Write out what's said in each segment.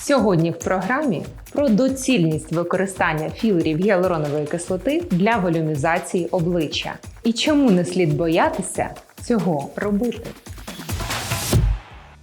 Сьогодні в програмі про доцільність використання філерів гіалуронової кислоти для волюмізації обличчя і чому не слід боятися цього робити.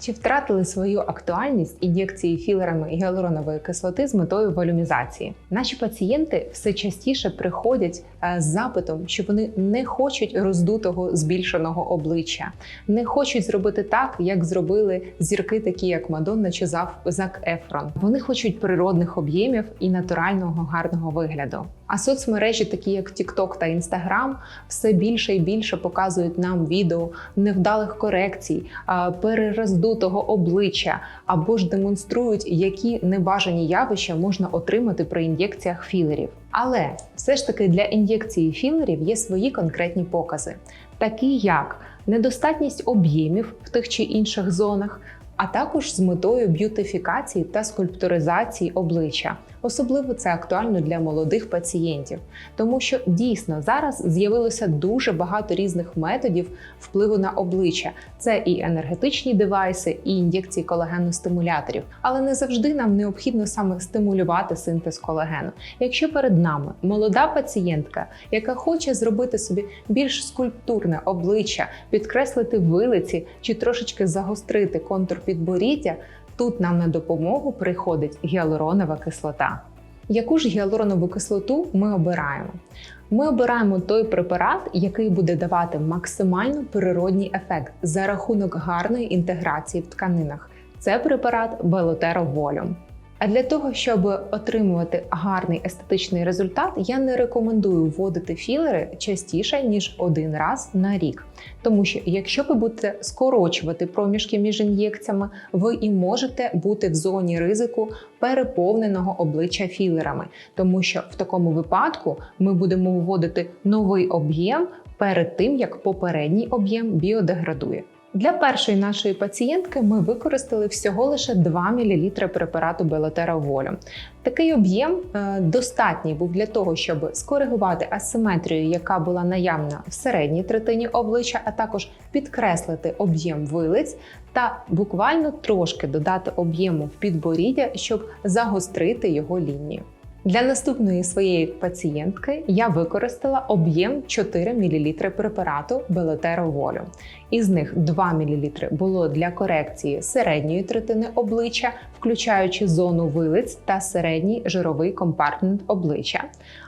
Чи втратили свою актуальність ін'єкції філерами гіалуронової кислоти з метою волюмізації? Наші пацієнти все частіше приходять е, з запитом, що вони не хочуть роздутого збільшеного обличчя, не хочуть зробити так, як зробили зірки, такі як Мадонна чи Зак Ефрон. Вони хочуть природних об'ємів і натурального гарного вигляду. А соцмережі, такі як TikTok та Instagram, все більше і більше показують нам відео невдалих корекцій, а, перероздутого обличчя або ж демонструють, які небажані явища можна отримати при ін'єкціях філерів. Але все ж таки для ін'єкції філерів є свої конкретні покази, такі як недостатність об'ємів в тих чи інших зонах, а також з метою б'ютифікації та скульптуризації обличчя. Особливо це актуально для молодих пацієнтів, тому що дійсно зараз з'явилося дуже багато різних методів впливу на обличчя. Це і енергетичні девайси, і ін'єкції колагену-стимуляторів. Але не завжди нам необхідно саме стимулювати синтез колагену. Якщо перед нами молода пацієнтка, яка хоче зробити собі більш скульптурне обличчя, підкреслити вилиці чи трошечки загострити контур підборіддя, тут нам на допомогу приходить гіалуронова кислота. Яку ж гіалуронову кислоту ми обираємо? Ми обираємо той препарат, який буде давати максимально природній ефект за рахунок гарної інтеграції в тканинах. Це препарат Белотеро Volume. А для того, щоб отримувати гарний естетичний результат, я не рекомендую вводити філери частіше ніж один раз на рік. Тому що якщо ви будете скорочувати проміжки між ін'єкціями, ви і можете бути в зоні ризику переповненого обличчя філерами, тому що в такому випадку ми будемо вводити новий об'єм перед тим, як попередній об'єм біодеградує. Для першої нашої пацієнтки ми використали всього лише 2 мл препарату Белотера Волю. Такий об'єм е, достатній був для того, щоб скоригувати асиметрію, яка була наявна в середній третині обличчя, а також підкреслити об'єм вилиць та буквально трошки додати об'єму в підборіддя, щоб загострити його лінію. Для наступної своєї пацієнтки я використала об'єм 4 мл препарату Белотеро Волю. Із них 2 мл було для корекції середньої третини обличчя, включаючи зону вилиць та середній жировий компартмент обличчя.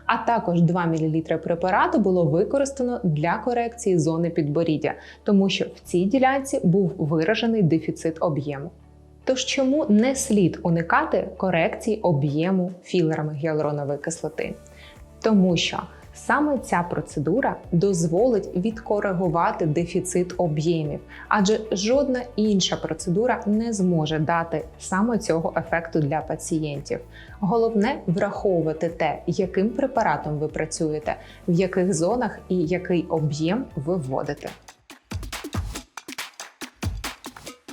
А також 2 мл препарату було використано для корекції зони підборіддя, тому що в цій ділянці був виражений дефіцит об'єму. Тож чому не слід уникати корекції об'єму філерами гіалуронової кислоти? Тому що саме ця процедура дозволить відкоригувати дефіцит об'ємів, адже жодна інша процедура не зможе дати саме цього ефекту для пацієнтів. Головне враховувати те, яким препаратом ви працюєте, в яких зонах і який об'єм ви вводите.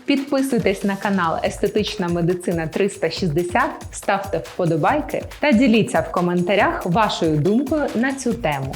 Підписуйтесь на канал Естетична медицина 360, ставте вподобайки та діліться в коментарях вашою думкою на цю тему.